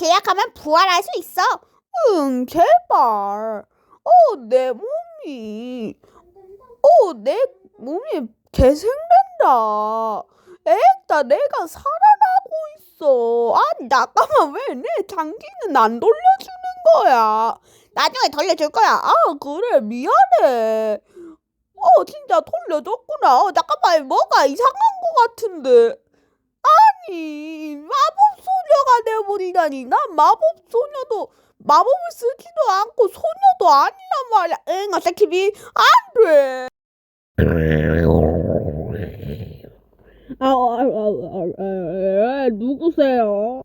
계약하면 부활할 수 있어. 응, 제발. 어, 내 몸이. 어, 내 몸이 개생된다. 에따, 내가 살아나고 있어. 아니, 잠깐만, 왜 내 장기는 안 돌려주는 거야? 나중에 돌려줄 거야. 아, 그래, 미안해. 어, 진짜 돌려줬구나. 어, 잠깐만, 뭐가 이상한 거 같은데. 아니, 되어버리다니. 난 마법 소녀도, 마법을 쓰지도 않고 소녀도 아니란 말이야. 응, 어차피 TV 안 돼. 아, 아, 아, 아, 아, 누구세요?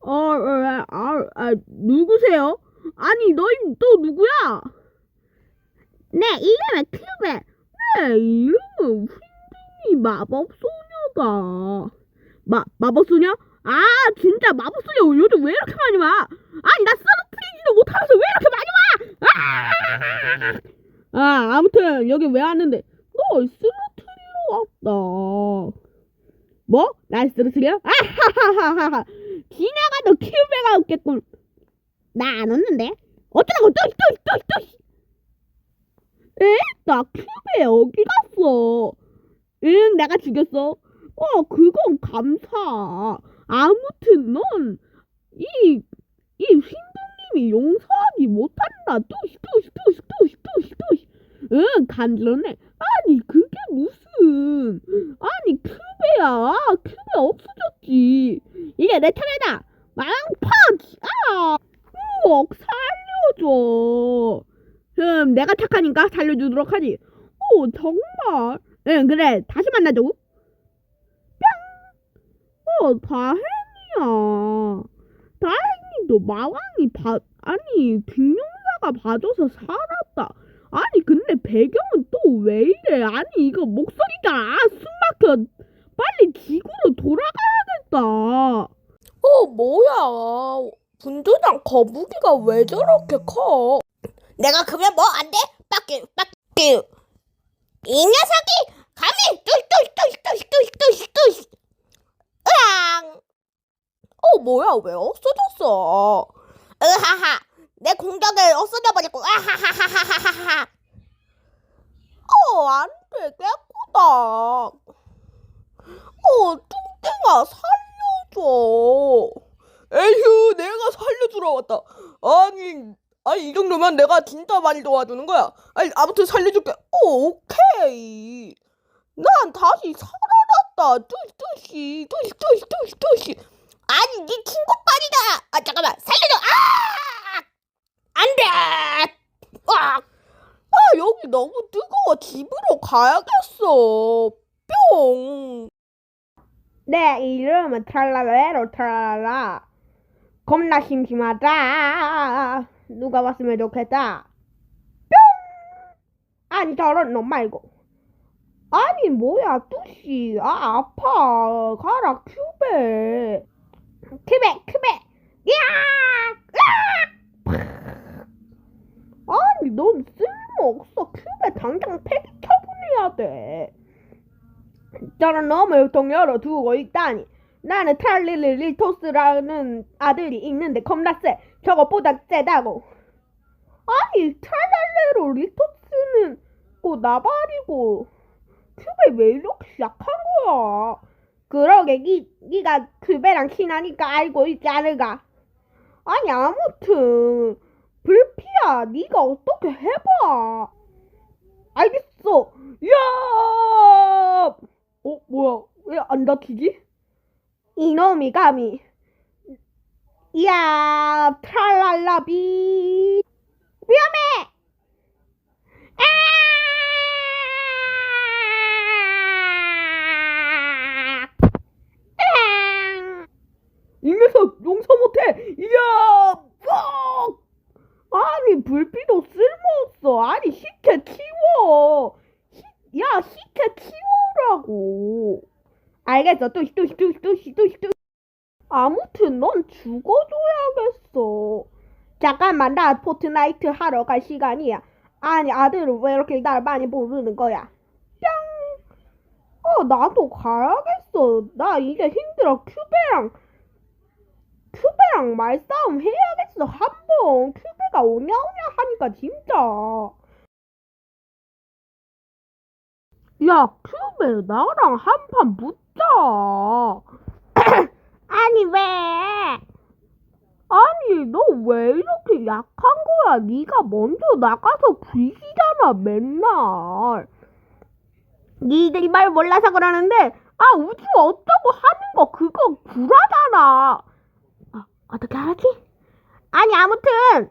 어, 아, 아, 아, 누구세요? 아니, 너희 또 누구야? 내 이름은 큐베. 내 이름은 휘둥이 마법소녀다. 마, 마법소녀? 아, 진짜 마법소녀 요즘 왜 이렇게 많이 와? 아니, 나 쓰러트리지도 못하면서 왜 이렇게 많이 와? 아! 아, 아무튼, 여기 왜 왔는데? 너 쓰러트리러 왔다. 뭐? 날 쓰러트려? 아하하하하. 지나가도 큐베가 없겠군. 나안 웃는데. 어쩌라고, 또, 또, 또, 또. 에? 나 큐베 어디 갔어? 응, 내가 죽였어. 어, 그건 감사. 아무튼 넌, 이, 이 흰둥님이 용서하기 못한다. 뚜시, 뚜시, 뚜시, 뚜시, 뚜시, 뚜시. 응, 간절해. 아니, 그게 무슨. 아니, 큐베야. 큐베 없어졌지. 이게 내 차례다. 망펀치! 아! 우억, 살려줘. 음, 내가 착하니까 살려주도록 하지. 오, 정말. 응, 그래. 다시 만나자. 뿅! 어, 다행이야. 다행히도 마왕이 봐, 아니, 빅룡사가 봐줘서 살았다. 아니, 근데 배경은 또 왜 이래? 아니, 이거 목소리가, 아, 숨 막혀. 빨리 지구로 돌아가야겠다. 어, 뭐야. 분조장 거북이가 왜 저렇게 커? 내가 크면 뭐 안 돼? 빡기 빡기. 이 녀석이 뭐야, 왜 없어졌어? 으하하. 내 공격을 없어져 버렸고. 아하하하하하하. 어, 안 돼, 깨끗다. 어, 뚱땡아, 살려줘. 에휴, 내가 살려주러 왔다. 아니, 아니, 이 정도면 내가 진짜 많이 도와주는 거야. 아니, 아무튼 살려줄게. 어, 오케이. 난 다시 살아났다. 뚜시, 뚜시, 뚜시, 뚜시, 뚜시. 아니 네 친구빨이다. 아 잠깐만 살려줘. 아! 안 돼. 아! 아, 여기 너무 뜨거워. 집으로 가야겠어. 뿅. 내 이름은 트랄라레로 트랄라. 겁나 심심하다. 누가 왔으면 좋겠다. 뿅. 아니 저런 놈 말고. 아니 뭐야 뚜시. 아 아파. 가라 큐베. 큐베 큐베. 야! 아니 넌 쓸모없어. 큐베 당장 폐기 처분해야 돼. 저런 놈을 동료로 두고 있다니. 나는 트랄리리 리토스라는 아들이 있는데 겁나 세. 저것보다 세다고. 아니 트랄랄레로 리토스는 꼭 나발이고 큐베 왜 이렇게 약한 거야? 그러게 니, 니가 큐베랑 친하니까 알고 있지 않을까? 아니 아무튼 불피야 니가 어떻게 해봐. 알겠어. 야! 어 뭐야 왜 안 다치지? 이놈이 감히 야 트랄랄라비 위험해 아! 으앙! 이 녀석 용서 못해. 이야 뻑! 아니 불빛도 쓸모없어. 아니 시체 치워. 시, 야 시체 치우라고. 알겠어. 뚜시 아무튼 넌 죽어줘야겠어. 잠깐만 나 포트나이트 하러 갈 시간이야. 아니 아들은 왜 이렇게 날 많이 부르는 거야? 뿅! 어, 나도 가야겠어. 나 이제 힘들어. 큐베랑, 큐베랑 말싸움 해야겠어. 한 번. 큐베가 오냐오냐 하니까 진짜. 야, 큐베, 나랑 한판 붙자. 아니 왜? 아니, 너 왜 이렇게 약한 거야? 네가 먼저 나가서 뒤지잖아, 맨날. 니들이 말 몰라서 그러는데 아, 우주 어쩌고 하는 거 그거 구라잖아. 어, 어떻게 알았지? 아니 아무튼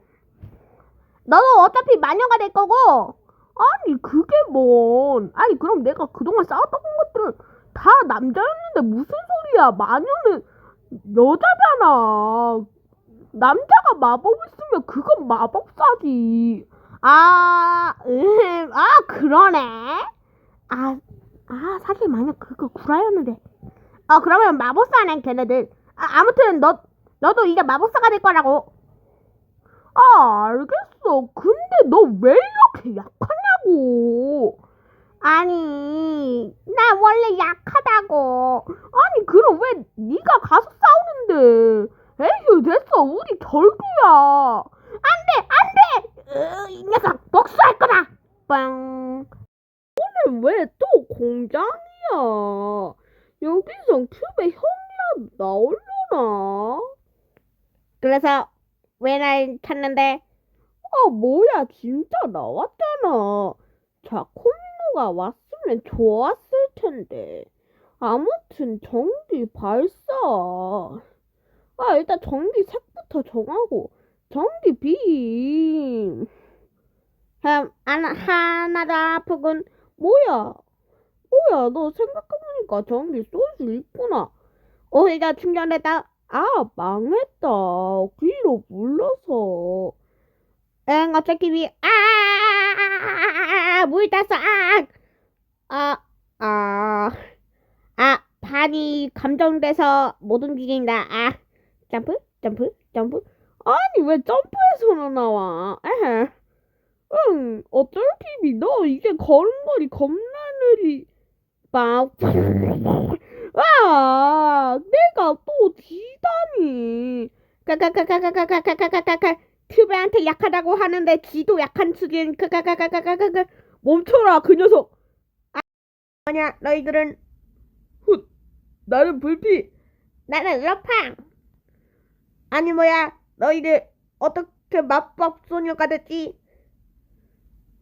너도 어차피 마녀가 될 거고 아니, 그게 뭔. 아니, 그럼 내가 그동안 싸웠던 것들은 다 남자였는데 무슨 소리야. 마녀는 여자잖아. 남자가 마법을 쓰면 그건 마법사지. 아, 음, 아 그러네. 아, 아, 사실 만약 그거 구라였는데. 어 그러면 마법사네 걔네들. 아, 아무튼 너 너도 이제 마법사가 될 거라고. 아, 알겠어. 근데 너 왜 이렇게 약하냐고. 아니 나 원래 약하다고. 아니, 그럼 왜 네가 가서 싸우는데? 에휴, 됐어. 우리 결구야. 안 돼 안 돼. 으, 이 녀석 복수할 거다. 빵. 왜또 공장이야? 여기선 큐베 형이라도 나올려나? 그래서 왜날 찾는데? 아, 뭐야, 진짜 나왔잖아. 자코미노가 왔으면 좋았을 텐데. 아무튼 전기 발사. 아, 일단 전기 색부터 정하고. 전기 빔. 음, 하나 하나도 아프군. 뭐야? 뭐야, 너 생각해보니까 전기 쏠 수 있구나. 오히려 충전됐다. 아, 망했다. 귀로 물러서. 응, 어차피 아, 물 땄어. 아, 아, 아, 아, 발이 감정돼서 못 움직인다. 아, 점프, 점프, 점프. 아니, 왜 점프해서는 나와? 에헤. 응, 어쩔 TV, 너 이제 걸음걸이 겁나 느리. 빡. 아, 내가 또 지다니. 까까까까까까까까까까까. 큐베한테 약하다고 하는데 지도 약한 수준. 까까까까까까까. 멈춰라, 그 녀석. 뭐냐, 너희들은 훗, 나는 불피. 나는 러팡. 아니 뭐야, 너희들 어떻게 마법 소녀가 됐지?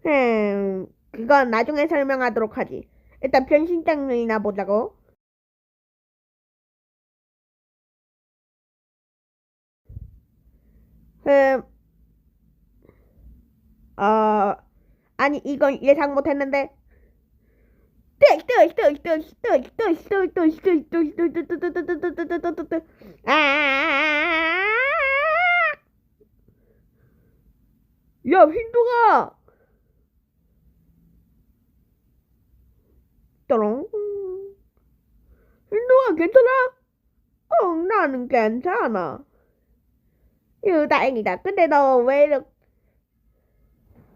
음, 그건 나중에 설명하도록 하지. 일단 변신 장면이나 보자고. 음, 어, 아니 이건 예상 못했는데. 아! 야, 흰둥아. 또롱. 흰둥아, 괜찮아? 응, 나는 괜찮아. 유 다행이다. 근데 너 왜 이렇게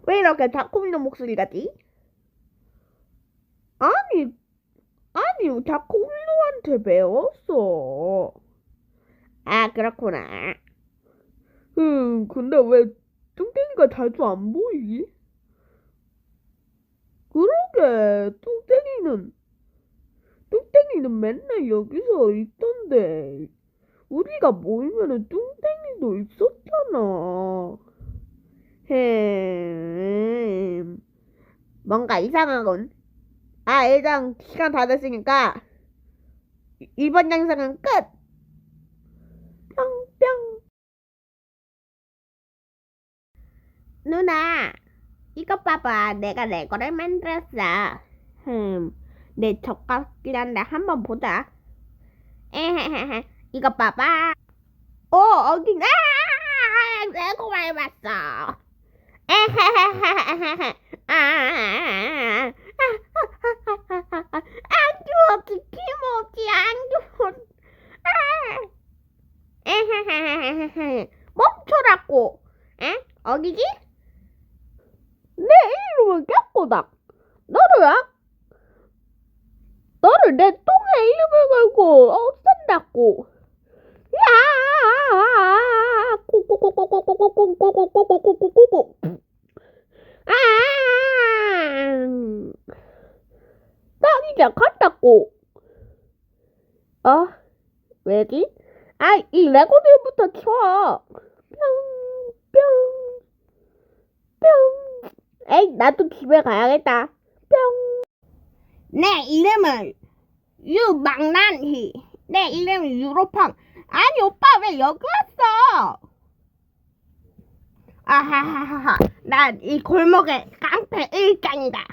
왜 이렇게 자꾸미노 목소리 같지? 아니, 아니, 자코밀로한테 배웠어. 아 그렇구나. 응, 근데 왜 뚱땡이가 자주 안 보이지? 그러게, 뚱땡이는, 뚱땡이는 맨날 여기서 있던데, 우리가 모이면은 뚱 땡이도 있었잖아. 흠, 뭔가 이상하군. 아 일단 시간 다 됐으니까 이- 이번 영상은 끝. 뿅뿅. 누나, 이것 봐봐. 내가 레고를 만들었어. 흠, 내 한데 한번 보자. 에헤헤헤, 이것 봐봐. 오, 어긴, 아! 레고 밟았어. 에헤헤헤헤헤, 아, 안 좋아, 키모지, 안 좋아. 아, 에헤헤헤헤, 멈춰라고. 에? 어기지? 내 이름은 깨꼬닥. 너도야? 너를 내 똥에 이름을 걸고 없앤다고. 딸이랑 같다고. 어? 왜지? 아, 이 레고들부터 쳐. 뿅, 뿅, 뿅. 에이, 나도 집에 가야겠다. 뿅. 내 이름은 유망난희. 내 네, 이름은 유로팡. 아니, 오빠 왜 여기 왔어? 아하하하하. 난이 골목의 깡패 일장이다.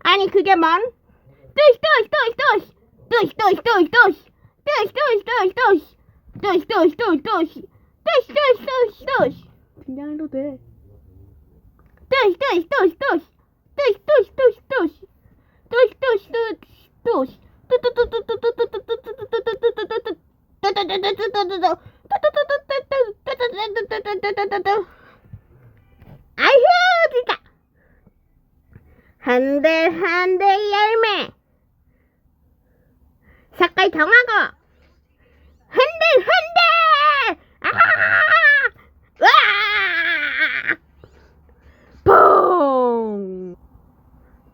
아니, 그게 뭔? 뚜시, 뚜시, 뚜시, 뚜시. 뚜시, 뚜시, 뚜시, 뚜시. 뚜시, 뚜시, 뚜시, 뚜시. 뚜시, 뚜시, 뚜시, 뚜시. 뚜시, 뚜시, 뚜시, 뚜시. 긴장해도 돼. 뚜시, 뚜시, 뚜시, 뚜시. 뚜시, 뚜시, 뚜시, 뚜시. 뚜시, 뚜시, 뚜시, 뚜시. 아휴 진짜 한들 한들 열매 색깔 정하고 흔들 흔들 아하 퐁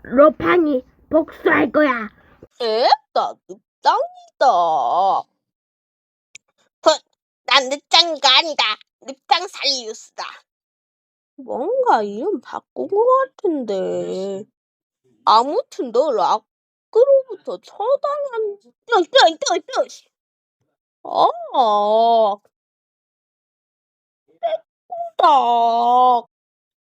로팡이 복수할 거야 에? 나 늑장이다. 난 늑장이가 아니다. 늑장 살리우스다. 뭔가 이름 바꾼 것 같은데. 아무튼 너 락으로부터 처단한, 뚜시 뚜시 뚜시 뚜시. 아, 딱.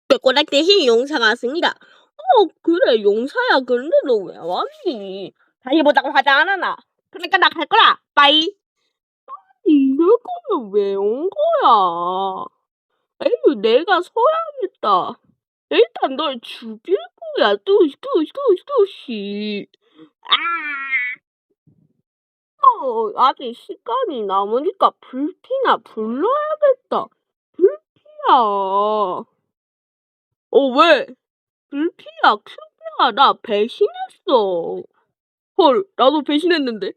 빼꼬락 대신 용사가 왔습니다. 어, 그래, 용사야. 근데 너 왜 왔니? 다시 보자고 하지 않았나? 그러니까 나 갈 거라. 빠이. 이럴 거면 왜 온 거야? 에휴, 내가 서야겠다. 일단 널 죽일 거야. 뚜시, 뚜시, 뚜시, 뚜시. 아. 어, 아직 시간이 남으니까 불피나 불러야겠다. 불피야. 어, 왜? 불피야, 큐비야, 나 배신했어. 헐, 나도 배신했는데.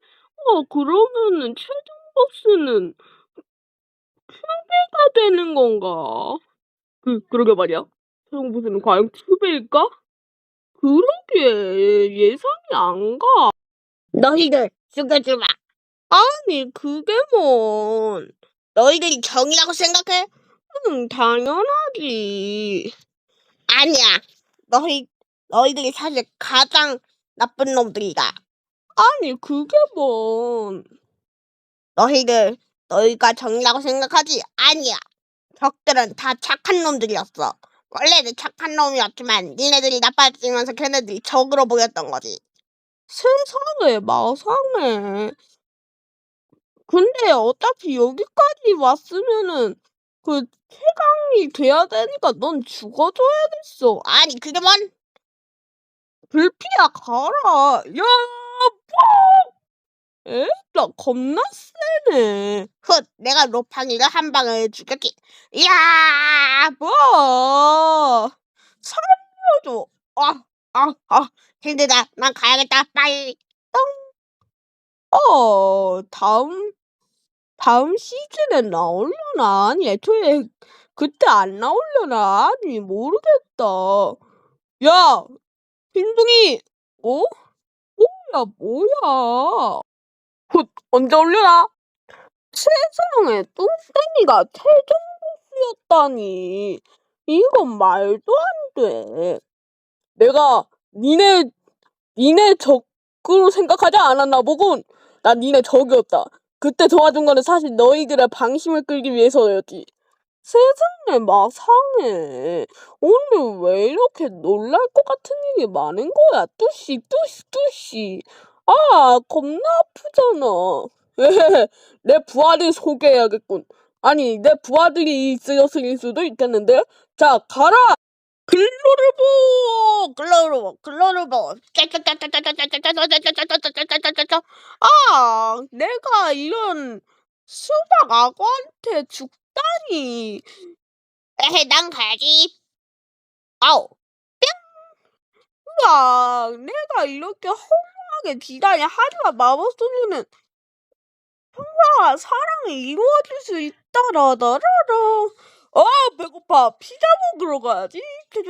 어, 그러면은 최종 보스는 큐비가 되는 건가? 그, 그러게 말이야. 보스는 과연 큐비일까? 그러게, 예상이 안 가. 너희들 죽여주마. 아니, 그게 뭔. 너희들이 정이라고 생각해? 응, 당연하지. 아니야. 너희 너희들이 사실 가장 나쁜 놈들이다. 아니, 그게 뭔. 너희들 너희가 정이라고 생각하지? 아니야. 적들은 다 착한 놈들이었어. 원래는 착한 놈이었지만 니네들이 나빠지면서 걔네들이 적으로 보였던 거지. 세상에, 마상에. 근데 어차피 여기까지 왔으면은, 그, 최강이 돼야 되니까 넌 죽어줘야겠어. 아니 그게 뭔? 불피야, 가라. 야, 뭐! 에? 나 겁나 세네. 훗 내가 로팡이를 한 방에 죽였지. 이야 뭐! 살려줘. 아, 아, 아, 힘들다. 난 가야겠다. 빠이. 어, 다음, 다음 시즌에 나오려나? 아니, 애초에 그때 안 나오려나? 아니, 모르겠다. 야, 빈둥이, 어? 뭐야, 뭐야. 곧, 언제 올려나? 세상에, 뚱땡이가 최종 보스였다니. 이건 말도 안 돼. 내가 니네, 니네 적으로 생각하지 않았나 보군. 난 니네 적이었다. 그때 도와준 거는 사실 너희들의 방심을 끌기 위해서였지. 세상에 마상해. 오늘 왜 이렇게 놀랄 것 같은 일이 많은 거야? 뚜시, 뚜시, 뚜시. 아, 겁나 아프잖아. 내 부하들 소개해야겠군. 아니, 내 부하들이 있었을 수도 있겠는데? 자, 가라! 글로르보! 글로르보, 글로르보. 아, 내가 이런 수박 악어한테 죽다니. 에헤, 난 가야지. 아우, 야, 내가 이렇게 허무한 심하게 비단이 하지만 마법 소녀는 평화와 사랑이 이루어질 수 있다라 라라라. 아 배고파 피자 먹으러 가야지. 끝.